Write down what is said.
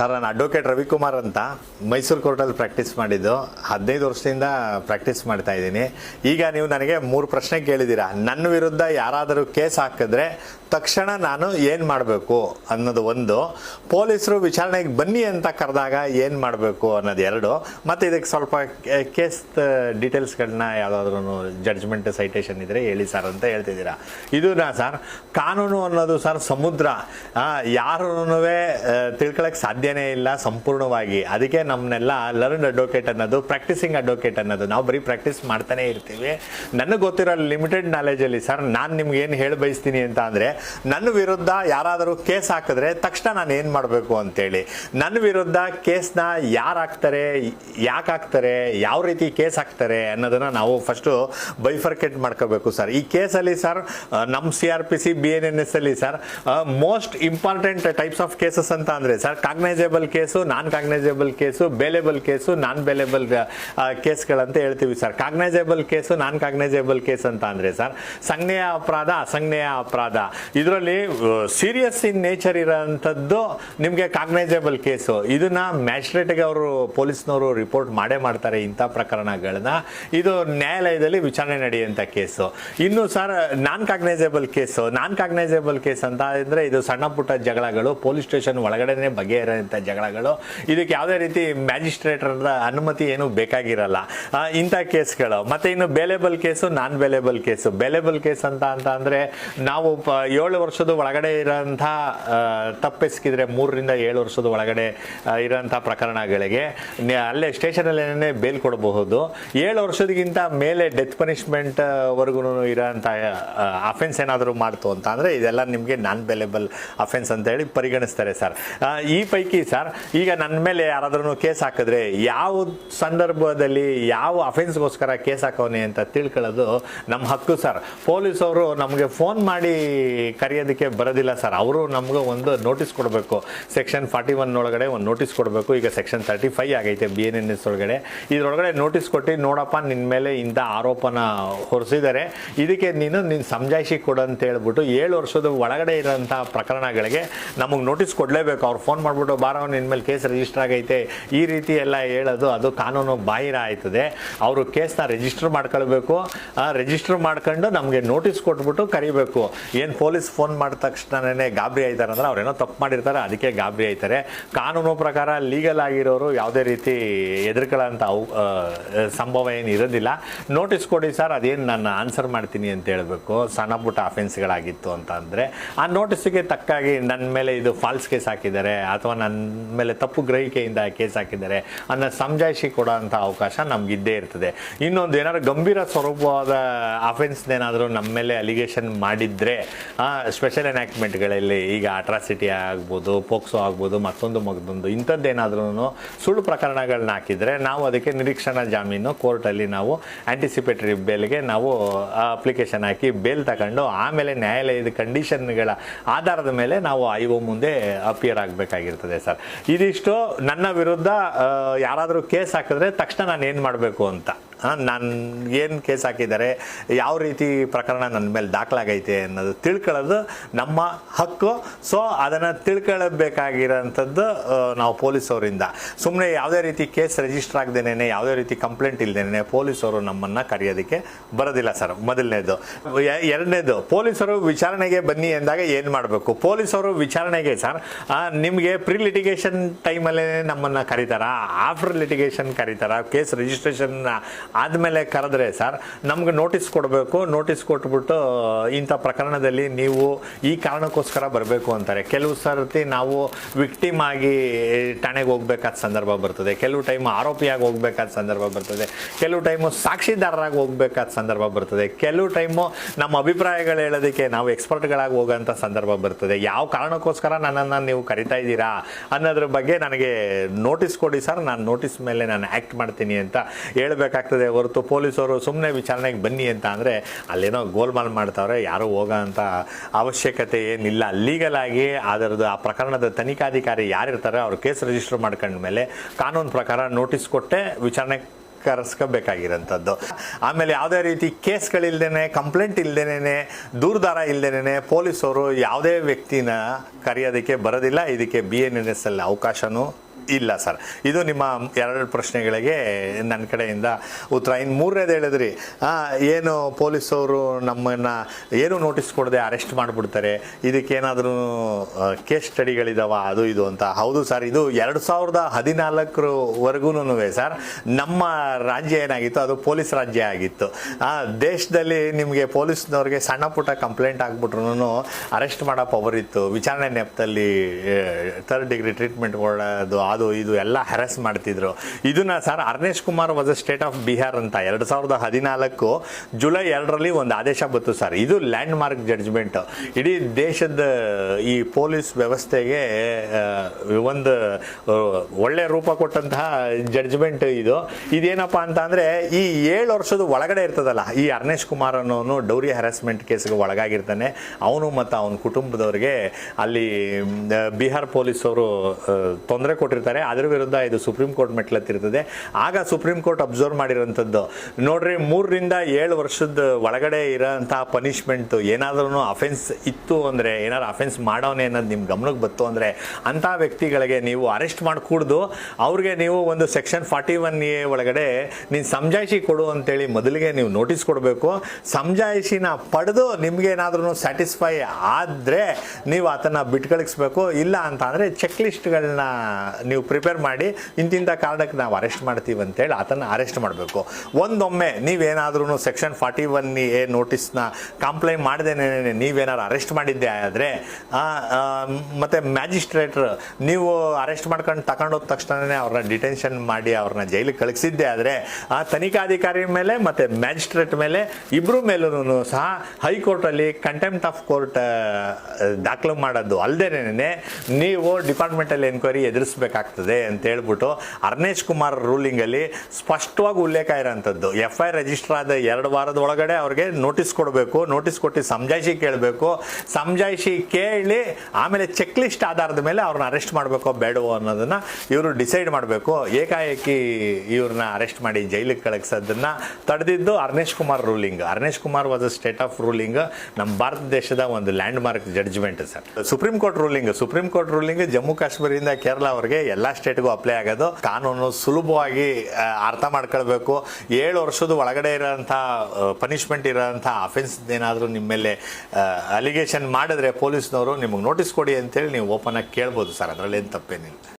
Sir, ನಾನು advocate Ravikumar ಅಂತ ಮೈಸೂರು ಕೋರ್ಟಲ್ಲಿ ಪ್ರಾಕ್ಟೀಸ್ ಮಾಡಿದ್ದು. ಹದಿನೈದು ವರ್ಷದಿಂದ ಪ್ರಾಕ್ಟೀಸ್ ಮಾಡ್ತಾ ಇದ್ದೀನಿ. ಈಗ ನೀವು ನನಗೆ ಮೂರು ಪ್ರಶ್ನೆ ಕೇಳಿದ್ದೀರಾ. ನನ್ನ ವಿರುದ್ಧ ಯಾರಾದರೂ ಕೇಸ್ ಹಾಕಿದ್ರೆ ತಕ್ಷಣ ನಾನು ಏನು ಮಾಡಬೇಕು ಅನ್ನೋದು ಒಂದು. ಪೊಲೀಸರು ವಿಚಾರಣೆಗೆ ಬನ್ನಿ ಅಂತ ಕರೆದಾಗ ಏನು ಮಾಡಬೇಕು ಅನ್ನೋದು ಎರಡು. ಮತ್ತು ಇದಕ್ಕೆ ಸ್ವಲ್ಪ ಕೇಸ್ ಡೀಟೇಲ್ಸ್ಗಳನ್ನ ಯಾವುದಾದ್ರೂ ಜಡ್ಜ್ಮೆಂಟ್ ಸೈಟೇಷನ್ ಇದ್ದರೆ ಹೇಳಿ ಸರ್ ಅಂತ ಹೇಳ್ತಿದ್ದೀರಾ. ಇದನ್ನ ಸರ್, ಕಾನೂನು ಅನ್ನೋದು ಸರ್ ಸಮುದ್ರ. ಯಾರೂ ತಿಳ್ಕೊಳಕ್ಕೆ ಸಾಧ್ಯನೇ ಇಲ್ಲ ಸಂಪೂರ್ಣವಾಗಿ. ಅದಕ್ಕೆ ನಮ್ಮನ್ನೆಲ್ಲ ಲರ್ನ್ ಅಡ್ವೊಕೇಟ್ ಅನ್ನೋದು ಪ್ರಾಕ್ಟೀಸಿಂಗ್ ಅಡ್ವೊಕೇಟ್ ಅನ್ನೋದು. ನಾವು ಬರೀ ಪ್ರಾಕ್ಟೀಸ್ ಮಾಡ್ತಾನೆ ಇರ್ತೀವಿ. ನನಗೆ ಗೊತ್ತಿರೋ ಲಿಮಿಟೆಡ್ ನಾಲೆಜಲ್ಲಿ ಸರ್ ನಾನು ನಿಮ್ಗೆ ಏನು ಹೇಳಿ ಬಯಸ್ತೀನಿ ಅಂತ ಅಂದರೆ ನನ್ನ ವಿರುದ್ಧ ಯಾರಾದರೂ ಕೇಸ್ ಹಾಕಿದ್ರೆ ತಕ್ಷಣ ನಾನು ಏನು ಮಾಡಬೇಕು ಅಂತೇಳಿ. ನನ್ನ ವಿರುದ್ಧ ಕೇಸ್ನ ಯಾರು ಹಾಕ್ತಾರೆ, ಯಾಕೆ ಹಾಕ್ತಾರೆ, ಯಾವ ರೀತಿ ಕೇಸ್ ಹಾಕ್ತಾರೆ ಅನ್ನೋದನ್ನ ನಾವು ಫಸ್ಟು ಬೈಫರ್ಕೇಟ್ ಮಾಡ್ಕೋಬೇಕು ಸರ್ ಈ ಕೇಸಲ್ಲಿ ಸರ್ ನಮ್ಮ C R P C B N N S ಅಲ್ಲಿ sir most important types of cases ಅಂತ ಅಂದರೆ sir cognizable case non cognizable case bailable case non bailable ಕೇಸ್ಗಳಂತ ಹೇಳ್ತೀವಿ sir. Cognizable case non cognizable case ಅಂತ ಅಂದರೆ sir, ಸಂಜ್ಞೆಯ ಅಪರಾಧ, ಅಸಂಜ್ಞೆಯ ಅಪರಾಧ. ಇದರಲ್ಲಿ serious in nature ಇರೋಂಥದ್ದು ನಿಮಗೆ ಕಾಗ್ನೈಸೇಬಲ್ ಕೇಸು ಇದನ್ನ ಮ್ಯಾಜಿಸ್ಟ್ರೇಟ್ಗೆ ಅವರು, ಪೊಲೀಸ್ನವರು ರಿಪೋರ್ಟ್ ಮಾಡೇ ಮಾಡ್ತಾರೆ ಇಂಥ ಪ್ರಕರಣಗಳನ್ನ. ಇದು ನ್ಯಾಯಾಲಯದಲ್ಲಿ ವಿಚಾರಣೆ ನಡೆಯುವಂಥ ಕೇಸು ಇನ್ನು sir non cognizable case non cognizable case ಅಂತ ಅಂದರೆ ಇದು ಸಣ್ಣ ಪುಟ್ಟ ಜಗಳಗಳು ಪೊಲೀಸ್ ಸ್ಟೇಷನ್ ಒಳಗಡೆನೆ ಬಗೆಹರಿಯುವಂಥ ಜಗಳಗಳು. ಇದಕ್ಕೆ ಯಾವುದೇ ರೀತಿ ಮ್ಯಾಜಿಸ್ಟ್ರೇಟರ್ನ ಅನುಮತಿ ಏನು ಬೇಕಾಗಿರಲ್ಲ. ಇಂಥ ಕೇಸ್ಗಳು. ಮತ್ತೆ ಇನ್ನು bailable case non bailable case bailable case ಅಂತ ಅಂತ ಅಂದರೆ ನಾವು ಪ- ಏಳು ವರ್ಷದ ಒಳಗಡೆ ಇರೋಂಥ ತಪ್ಪೆಸಗಿದ್ರೆ ಮೂರರಿಂದ ಏಳು ವರ್ಷದ ಒಳಗಡೆ ಇರೋಂಥ ಪ್ರಕರಣಗಳಿಗೆ ಅಲ್ಲೇ ಸ್ಟೇಷನಲ್ಲೇ ಬೇಲ್ ಕೊಡಬಹುದು. ಏಳು ವರ್ಷದಗಿಂತ ಮೇಲೆ ಡೆತ್ ಪನಿಷ್ಮೆಂಟ್ ವರ್ಗು ಇರೋಂಥ ಅಫೆನ್ಸ್ ಏನಾದರೂ ಮಾಡ್ತು ಅಂತ ಅಂದರೆ ಇದೆಲ್ಲ ನಿಮಗೆ ನಾನ್ ಬೇಲೆಬಲ್ ಅಫೆನ್ಸ್ ಅಂತ ಹೇಳಿ ಪರಿಗಣಿಸ್ತಾರೆ ಸರ್. ಈ ಪೈಕಿ ಸರ್, ಈಗ ನನ್ನ ಮೇಲೆ ಯಾರಾದ್ರೂ ಕೇಸ್ ಹಾಕಿದ್ರೆ ಯಾವ ಸಂದರ್ಭದಲ್ಲಿ ಯಾವ ಅಫೆನ್ಸ್ಗೋಸ್ಕರ ಕೇಸ್ ಹಾಕವನೆ ಅಂತ ತಿಳ್ಕೊಳ್ಳೋದು ನಮ್ಮ ಹಕ್ಕು ಸರ್. ಪೊಲೀಸ್ ಅವರು ನಮಗೆ ಫೋನ್ ಮಾಡಿ ಕರೆಯೋದಕ್ಕೆ ಬರೋದಿಲ್ಲ ಸರ್. ಅವರು ನಮಗೆ ಒಂದು ನೋಟಿಸ್ ಕೊಡಬೇಕು. ಸೆಕ್ಷನ್ ಫಾರ್ಟಿ ಒನ್ ಒಳಗಡೆ ಒಂದು ನೋಟಿಸ್ ಕೊಡಬೇಕು. ಈಗ ಸೆಕ್ಷನ್ ತರ್ಟಿ ಫೈವ್ ಆಗೈತೆ ಬಿ ಎನ್ ಎನ್ ಎಸ್ ಒಳಗಡೆ. ಇದರೊಳಗಡೆ ನೋಟಿಸ್ ಕೊಟ್ಟು, ನೋಡಪ್ಪ ನಿನ್ನ ಮೇಲೆ ಇಂಥ ಆರೋಪನ ಹೊರಿಸಿದ್ದಾರೆ. ಇದಕ್ಕೆ ನೀನು ನಿನ್ನ ಸಮಜಾಯಿಷಿ ಕೊಡು ಅಂತ ಹೇಳ್ಬಿಟ್ಟು ಏಳು ವರ್ಷದ ಒಳಗಡೆ ಇರೋಂಥ ಪ್ರಕರಣಗಳಿಗೆ ನಮಗೆ ನೋಟಿಸ್ ಕೊಡಲೇಬೇಕು. ಅವ್ರು ಫೋನ್ ಮಾಡಿಬಿಟ್ಟು, ಬಾರೋ ಇನ್ಮೇಲೆ ಮೇಲೆ ಕೇಸ್ ರಿಜಿಸ್ಟರ್ ಆಗೈತೆ. ಈ ರೀತಿ ಎಲ್ಲ ಹೇಳೋದು, ಅದು ಕಾನೂನು ಬಾಹಿರ ಆಯ್ತದೆ. ಅವರು ಕೇಸ್ನ ರಿಜಿಸ್ಟರ್ ಮಾಡ್ಕೊಳ್ಬೇಕು. ರಿಜಿಸ್ಟರ್ ಮಾಡ್ಕೊಂಡು ನಮಗೆ ನೋಟಿಸ್ ಕೊಟ್ಬಿಟ್ಟು ಕರಿಬೇಕು. ಏನು ಪೊಲೀಸ್ ಫೋನ್ ಮಾಡಿದ ತಕ್ಷಣನೇ ಗಾಬರಿ ಆಯ್ತಾರೆ ಅಂದ್ರೆ ಅವ್ರೇನೋ ತಪ್ಪು ಮಾಡಿರ್ತಾರೆ, ಅದಕ್ಕೆ ಗಾಬರಿ ಆಯ್ತಾರೆ. ಕಾನೂನು ಪ್ರಕಾರ ಲೀಗಲ್ ಆಗಿರೋರು ಯಾವುದೇ ರೀತಿ ಎದುರ್ಕೊಳ್ಳೋಂಥ ಅವು ಸಂಭವ ಏನು ಇರೋದಿಲ್ಲ. ನೋಟಿಸ್ ಕೊಡಿ ಸರ್, ಅದೇನು ನಾನು ಆನ್ಸರ್ ಮಾಡ್ತೀನಿ ಅಂತ ಹೇಳಬೇಕು. ಸಣ್ಣ ಪುಟ್ಟ ಅಫೆನ್ಸ್ಗಳಾಗಿತ್ತು ಅಂತ ಅಂದರೆ, ಆ ನೋಟಿಸ್ಗೆ ತಕ್ಕಾಗಿ ನನ್ನ ಮೇಲೆ ಇದು ಫಾಲ್ಸ್ ಕೇಸ್ ಹಾಕಿದ್ದಾರೆ ಅಥವಾ ನನ್ನ ಮೇಲೆ ತಪ್ಪು ಗ್ರಹಿಕೆಯಿಂದ ಕೇಸ್ ಹಾಕಿದ್ದಾರೆ ಅನ್ನೋ ಸಮಜಾಯಿಷಿ ಕೊಡೋವಂಥ ಅವಕಾಶ ನಮಗಿದ್ದೇ ಇರ್ತದೆ. ಇನ್ನೊಂದು ಏನಾದ್ರು ಗಂಭೀರ ಸ್ವರೂಪವಾದ ಅಫೆನ್ಸ್ನೇನಾದರೂ ನಮ್ಮ ಮೇಲೆ ಅಲಿಗೇಷನ್ ಮಾಡಿದರೆ ಸ್ಪೆಷಲ್ ಎನ್ಯಾಕ್ಟ್ಮೆಂಟ್ಗಳಲ್ಲಿ ಈಗ ಅಟ್ರಾಸಿಟಿ ಆಗ್ಬೋದು, ಪೋಕ್ಸೋ ಆಗ್ಬೋದು, ಮತ್ತೊಂದು ಮಗದೊಂದು ಇಂಥದ್ದೇನಾದ್ರೂ ಸುಳ್ಳು ಪ್ರಕರಣಗಳನ್ನ ಹಾಕಿದರೆ ನಾವು ಅದಕ್ಕೆ ನಿರೀಕ್ಷಣಾ ಜಾಮೀನು ಕೋರ್ಟಲ್ಲಿ ನಾವು ಆ್ಯಂಟಿಸಿಪೇಟರಿ ಬೇಲ್ಗೆ ನಾವು ಅಪ್ಲಿಕೇಶನ್ ಹಾಕಿ ಬೇಲ್ ತಗೊಂಡು ಆಮೇಲೆ ನ್ಯಾಯಾಲಯದ ಕಂಡೀಷನ್ಗಳ ಆಧಾರದ ಮೇಲೆ ನಾವು ಐ ಮುಂದೆ ಅಪಿಯರ್ ಆಗಬೇಕಾಗಿರ್ತದೆ ಸರ್. ಇದಿಷ್ಟು ನನ್ನ ವಿರುದ್ಧ ಯಾರಾದರೂ ಕೇಸ್ ಹಾಕಿದ್ರೆ ತಕ್ಷಣ ನಾನು ಏನು ಮಾಡಬೇಕು ಅಂತ. ನಾನು ಏನು ಕೇಸ್ ಹಾಕಿದ್ದಾರೆ ಯಾವ ರೀತಿ ಪ್ರಕರಣ ನನ್ನ ಮೇಲೆ ದಾಖಲಾಗೈತೆ ಅನ್ನೋದು ತಿಳ್ಕೊಳ್ಳೋದು ನಮ್ಮ ಹಕ್ಕು. ಸೊ ಅದನ್ನು ತಿಳ್ಕೊಳ್ಬೇಕಾಗಿರೋಂಥದ್ದು ಆ, ನಾವು ಪೊಲೀಸವರಿಂದ. ಸುಮ್ಮನೆ ಯಾವುದೇ ರೀತಿ ಕೇಸ್ ರಿಜಿಸ್ಟರ್ ಆಗದೇನೆ ಯಾವುದೇ ರೀತಿ ಕಂಪ್ಲೇಂಟ್ ಇಲ್ಲದೇನೆ ಪೊಲೀಸರು ನಮ್ಮನ್ನು ಕರೆಯೋದಕ್ಕೆ ಬರೋದಿಲ್ಲ ಸರ್. ಮೊದಲನೇದು. ಎರಡನೇದು ಪೊಲೀಸರು ವಿಚಾರಣೆಗೆ ಬನ್ನಿ ಎಂದಾಗ ಏನು ಮಾಡಬೇಕು? ಪೊಲೀಸರು ವಿಚಾರಣೆಗೆ ಸರ್ ನಿಮಗೆ ಪ್ರೀ ಲಿಟಿಗೇಷನ್ ಟೈಮಲ್ಲೇ ನಮ್ಮನ್ನು ಕರೀತಾರ? ಆಫ್ಟರ್ ಲಿಟಿಗೇಷನ್ ಕರೀತಾರ? ಕೇಸ್ ರಿಜಿಸ್ಟ್ರೇಷನ್ ಆದಮೇಲೆ ಕರೆದ್ರೆ, ಸರ್, ನಮ್ಗೆ ನೋಟಿಸ್ ಕೊಡಬೇಕು ನೋಟಿಸ್ ಕೊಟ್ಬಿಟ್ಟು ಇಂಥ ಪ್ರಕರಣದಲ್ಲಿ ನೀವು ಈ ಕಾರಣಕ್ಕೋಸ್ಕರ ಬರಬೇಕು ಅಂತಾರೆ. ಕೆಲವು ಸರ್ತಿ ನಾವು ವಿಕ್ಟಿಮ್ ಆಗಿ ಠಾಣೆಗೆ ಹೋಗ್ಬೇಕಾದ ಸಂದರ್ಭ ಬರ್ತದೆ. ಕೆಲವು ಟೈಮ್ ಆರೋಪಿಯಾಗಿ ಹೋಗ್ಬೇಕಾದ ಸಂದರ್ಭ ಬರ್ತದೆ. ಕೆಲವು ಟೈಮು ಸಾಕ್ಷಿದಾರರಾಗಿ ಹೋಗ್ಬೇಕಾದ ಸಂದರ್ಭ ಬರ್ತದೆ. ಕೆಲವು ಟೈಮು ನಮ್ಮ ಅಭಿಪ್ರಾಯಗಳು ಹೇಳೋದಕ್ಕೆ ನಾವು ಎಕ್ಸ್ಪರ್ಟ್ಗಳಾಗಿ ಹೋಗೋಂಥ ಸಂದರ್ಭ ಬರ್ತದೆ. ಯಾವ ಕಾರಣಕ್ಕೋಸ್ಕರ ನನ್ನನ್ನು ನೀವು ಕರಿತಾ ಇದ್ದೀರಾ ಅನ್ನೋದ್ರ ಬಗ್ಗೆ ನನಗೆ ನೋಟಿಸ್ ಕೊಡಿ, ಸರ್. ನಾನು ನೋಟಿಸ್ ಮೇಲೆ ನಾನು ಆ್ಯಕ್ಟ್ ಮಾಡ್ತೀನಿ ಅಂತ ಹೇಳ್ಬೇಕಾಗ್ತದೆ. ಹೊರತು ಪೊಲೀಸರು ಸುಮ್ಮನೆ ವಿಚಾರಣೆಗೆ ಬನ್ನಿ ಅಂತ ಅಂದರೆ ಅಲ್ಲೇನೋ ಗೋಲ್ಮಾಲ್ ಮಾಡ್ತಾವ್ರೆ, ಯಾರೂ ಹೋಗೋ ಅಂತ ಅವಶ್ಯಕತೆ ಏನಿಲ್ಲ. ಲೀಗಲ್ ಆಗಿ ಅದರದ್ದು ಆ ಪ್ರಕರಣದ ತನಿಖಾಧಿಕಾರಿ ಯಾರಿರ್ತಾರೆ, ಅವ್ರು ಕೇಸ್ ರಿಜಿಸ್ಟರ್ ಮಾಡ್ಕೊಂಡ್ಮೇಲೆ ಕಾನೂನು ಪ್ರಕಾರ ನೋಟಿಸ್ ಕೊಟ್ಟೆ ವಿಚಾರಣೆ ಕರೆಸ್ಕೋಬೇಕಾಗಿರೋಂಥದ್ದು. ಆಮೇಲೆ ಯಾವುದೇ ರೀತಿ ಕೇಸ್ಗಳಿಲ್ದೇನೆ ಕಂಪ್ಲೇಂಟ್ ಇಲ್ದೇನೆ ದೂರದಾರ ಇಲ್ದೇನೆ ಪೊಲೀಸರು ಯಾವುದೇ ವ್ಯಕ್ತಿನ ಕರೆಯೋದಕ್ಕೆ ಬರೋದಿಲ್ಲ. ಇದಕ್ಕೆ ಬಿ ಎನ್ ಎನ್ ಎಸ್ ಅಲ್ಲಿ ಅವಕಾಶನೂ ಇಲ್ಲ, ಸರ್. ಇದು ನಿಮ್ಮ ಎರಡು ಪ್ರಶ್ನೆಗಳಿಗೆ ನನ್ನ ಕಡೆಯಿಂದ ಉತ್ತರ. ಇನ್ನು ಮೂರನೇದು ಹೇಳಿದ್ರಿ ಏನು ಪೊಲೀಸವರು ನಮ್ಮನ್ನು ಏನು ನೋಟಿಸ್ ಕೊಡದೆ ಅರೆಸ್ಟ್ ಮಾಡಿಬಿಡ್ತಾರೆ? ಇದಕ್ಕೇನಾದರೂ ಕೇಸ್ ಸ್ಟಡಿಗಳಿದಾವ? ಅದು, ಇದು ಅಂತ. ಹೌದು, ಸರ್. ಇದು ಎರಡು ಸಾವಿರದ ಹದಿನಾಲ್ಕರವರೆಗೂ ಸರ್. ನಮ್ಮ ರಾಜ್ಯ ಏನಾಗಿತ್ತು? ಅದು ಪೊಲೀಸ್ ರಾಜ್ಯ ಆಗಿತ್ತು. ಆ, ದೇಶದಲ್ಲಿ ನಿಮಗೆ ಪೊಲೀಸ್ನವ್ರಿಗೆ ಸಣ್ಣ ಪುಟ್ಟ ಕಂಪ್ಲೇಂಟ್ ಆಗ್ಬಿಟ್ರು ಅರೆಸ್ಟ್ ಮಾಡೋ ಪವರ್ ಇತ್ತು. ವಿಚಾರಣೆ ನೆಪದಲ್ಲಿ ಥರ್ಡ್ ಡಿಗ್ರಿ ಟ್ರೀಟ್ಮೆಂಟ್ ಕೊಡೋದು ಅದು ಇದು ಎಲ್ಲ ಹ್ಯಾರಸ್ ಮಾಡ್ತಿದ್ರು. ಇದನ್ನ sir Arnesh Kumar vs state of Bihar ಅಂತ. ಎರಡ್ ಸಾವಿರದ ಹದಿನಾಲ್ಕು ಜುಲೈ ಎರಡರಲ್ಲಿ ಒಂದು ಆದೇಶ ಬಂತು ಸರ್ ಇದು ಲ್ಯಾಂಡ್ ಮಾರ್ಕ್ ಜಡ್ಜ್ಮೆಂಟ್ ಇಡೀ ದೇಶದ, ಈ ಪೊಲೀಸ್ ವ್ಯವಸ್ಥೆಗೆ ಒಂದು ಒಳ್ಳೆ ರೂಪ ಕೊಟ್ಟಂತಹ ಜಡ್ಜ್ಮೆಂಟ್ ಇದು. ಇದೇನಪ್ಪ ಅಂತ ಅಂದ್ರೆ ಈ ಏಳು ವರ್ಷದ ಒಳಗಡೆ ಇರ್ತದಲ್ಲ, ಈ ಅರ್ನೇಶ್ ಕುಮಾರ್ ಅನ್ನೋನು ಡೌರಿ ಹೆರಾಸ್ಮೆಂಟ್ ಕೇಸ್ಗೆ ಒಳಗಾಗಿರ್ತಾನೆ. ಅವನು ಮತ್ತು ಅವನ ಕುಟುಂಬದವ್ರಿಗೆ ಅಲ್ಲಿ ಬಿಹಾರ್ ಬಿಹಾರ್ ಪೊಲೀಸವರು ತೊಂದರೆ ಕೊಟ್ಟಿರ್ತಾರೆ. ಅದ್ರ ವಿರುದ್ಧ ಇದು ಸುಪ್ರೀಂ ಕೋರ್ಟ್ ಮೆಟ್ಲತ್ತಿರ್ತದೆ ಆಗ ಸುಪ್ರೀಂ ಕೋರ್ಟ್ ಅಬ್ಸರ್ವ್ ಮಾಡಿರೋಂಥದ್ದು. ನೋಡ್ರಿ, ಮೂರರಿಂದ ಏಳು ವರ್ಷದ ಒಳಗಡೆ ಇರೋಂತಹ ಪನಿಷ್ಮೆಂಟ್ ಏನಾದ್ರೂ ಅಫೆನ್ಸ್ ಇತ್ತು ಅಂದರೆ, ಏನಾದ್ರು ಅಫೆನ್ಸ್ ಮಾಡೋನೆ ಅನ್ನೋದು ನಿಮ್ಮ ಗಮನಕ್ಕೆ ಬಂತು ಅಂದರೆ, ಅಂಥ ವ್ಯಕ್ತಿಗಳಿಗೆ ನೀವು ಅರೆಸ್ಟ್ ಮಾಡಿಕೂಡ್ದು, ಅವ್ರಿಗೆ ನೀವು ಒಂದು ಸೆಕ್ಷನ್ ಫಾರ್ಟಿ ಒನ್ ಎ ಒಳಗಡೆ ನೀನು ಸಮಜಾಯಿಷಿ ಕೊಡು ಅಂತೇಳಿ ಮೊದಲಿಗೆ ನೀವು ನೋಟಿಸ್ ಕೊಡಬೇಕು. ಸಮಜಾಯಿಷಿನ ಪಡೆದು ನಿಮ್ಗೆ ಏನಾದ್ರೂ ಸ್ಯಾಟಿಸ್ಫೈ ಆದರೆ ನೀವು ಅದನ್ನು ಬಿಟ್ಕಳಿಸ್ಬೇಕು. ಇಲ್ಲ ಅಂತ ಅಂದರೆ ಚೆಕ್ ಲಿಸ್ಟ್ಗಳನ್ನ ನೀವು ಪ್ರಿಪೇರ್ ಮಾಡಿ ಇಂತಿಂಥ ಕಾರಣಕ್ಕೆ ನಾವು ಅರೆಸ್ಟ್ ಮಾಡ್ತೀವಿ ಅಂತೇಳಿ ಆತನ ಅರೆಸ್ಟ್ ಮಾಡಬೇಕು. ಒಂದೊಮ್ಮೆ ನೀವೇನಾದ್ರೂ ಸೆಕ್ಷನ್ ಫಾರ್ಟಿ ಒನ್ ಎ ನೋಟಿಸ್ನ ಕಂಪ್ಲೇಂಟ್ ಮಾಡ್ದೇನೆ, ನೀವೇನಾದ್ರು ಅರೆಸ್ಟ್ ಮಾಡಿದ್ದೆ ಆದರೆ ಮತ್ತು ಮ್ಯಾಜಿಸ್ಟ್ರೇಟ್ರ್ ನೀವು ಅರೆಸ್ಟ್ ಮಾಡ್ಕೊಂಡು ತಗೊಂಡೋದ ತಕ್ಷಣವೇ ಅವ್ರನ್ನ ಡಿಟೆನ್ಷನ್ ಮಾಡಿ ಅವ್ರನ್ನ ಜೈಲಿಗೆ ಕಳಿಸಿದ್ದೆ ಆದರೆ, ಆ ತನಿಖಾಧಿಕಾರಿ ಮೇಲೆ ಮತ್ತು ಮ್ಯಾಜಿಸ್ಟ್ರೇಟ್ ಮೇಲೆ ಇಬ್ಬರ ಮೇಲೂ ಸಹ ಹೈಕೋರ್ಟಲ್ಲಿ ಕಂಟೆಂಪ್ಟ್ ಆಫ್ ಕೋರ್ಟ್ ದಾಖಲು ಮಾಡೋದು ಅಲ್ಲದೇನೆ ನೀವು ಡಿಪಾರ್ಟ್ಮೆಂಟಲ್ಲಿ ಎನ್ಕ್ವೈರಿ ಎದುರಿಸಬೇಕಾಗ್ತದೆ. ಅಂತ ಹೇಳ್ಬಿಟ್ಟು ಅರ್ನೇಶ್ ಕುಮಾರ್ ರೂಲಿಂಗಲ್ಲಿ ಸ್ಪಷ್ಟವಾಗಿ ಉಲ್ಲೇಖ ಇರೋಂಥದ್ದು. ಎಫ್ ಐ ರಿಜಿಸ್ಟರ್ ಆದ ಎರಡು ವಾರದ ಒಳಗಡೆ ಅವ್ರಿಗೆ ನೋಟಿಸ್ ಕೊಡಬೇಕು ನೋಟಿಸ್ ಕೊಟ್ಟು ಸಮಜಾಯಿಷಿ ಕೇಳಬೇಕು. ಸಮಜಾಯಿಷಿ ಕೇಳಿ ಆಮೇಲೆ ಚೆಕ್ ಲಿಸ್ಟ್ ಆಧಾರದ ಮೇಲೆ ಅವ್ರನ್ನ ಅರೆಸ್ಟ್ ಮಾಡಬೇಕೋ ಬೇಡವೋ ಅನ್ನೋದನ್ನ ಇವರು ಡಿಸೈಡ್ ಮಾಡಬೇಕು. ಏಕಾಏಕಿ ಇವ್ರನ್ನ ಅರೆಸ್ಟ್ ಮಾಡಿ ಜೈಲಿಗೆ ಕಳಿಸೋದನ್ನ ತಡೆದಿದ್ದು Arnesh Kumar ruling. Arnesh Kumar vs a state of ruling ನಮ್ಮ ಭಾರತ ದೇಶದ ಒಂದು landmark judgement sir supreme court ruling supreme court ruling Jammu ಕಾಶ್ಮೀರದಿಂದ ಕೇರಳ ಅವರಿಗೆ ಎಲ್ಲ ಸ್ಟೇಟ್ಗೂ ಅಪ್ಲೈ ಆಗೋದು. ಕಾನೂನು ಸುಲಭವಾಗಿ ಅರ್ಥ ಮಾಡ್ಕೊಳ್ಬೇಕು. ಏಳು ವರ್ಷದ ಒಳಗಡೆ ಇರೋಂಥ ಪನಿಷ್ಮೆಂಟ್ ಇರೋಂಥ ಅಫೆನ್ಸ್ ಏನಾದರೂ ನಿಮ್ಮ ಮೇಲೆ ಅಲಿಗೇಷನ್ ಮಾಡಿದ್ರೆ ಪೊಲೀಸ್ನವರು ನಿಮಗೆ ನೋಟಿಸ್ ಕೊಡಿ ಅಂತೇಳಿ ನೀವು ಓಪನ್ ಆಗಿ ಕೇಳ್ಬೋದು ಸರ್. ಅದರಲ್ಲಿ ಏನು ತಪ್ಪೇನಿಲ್ಲ.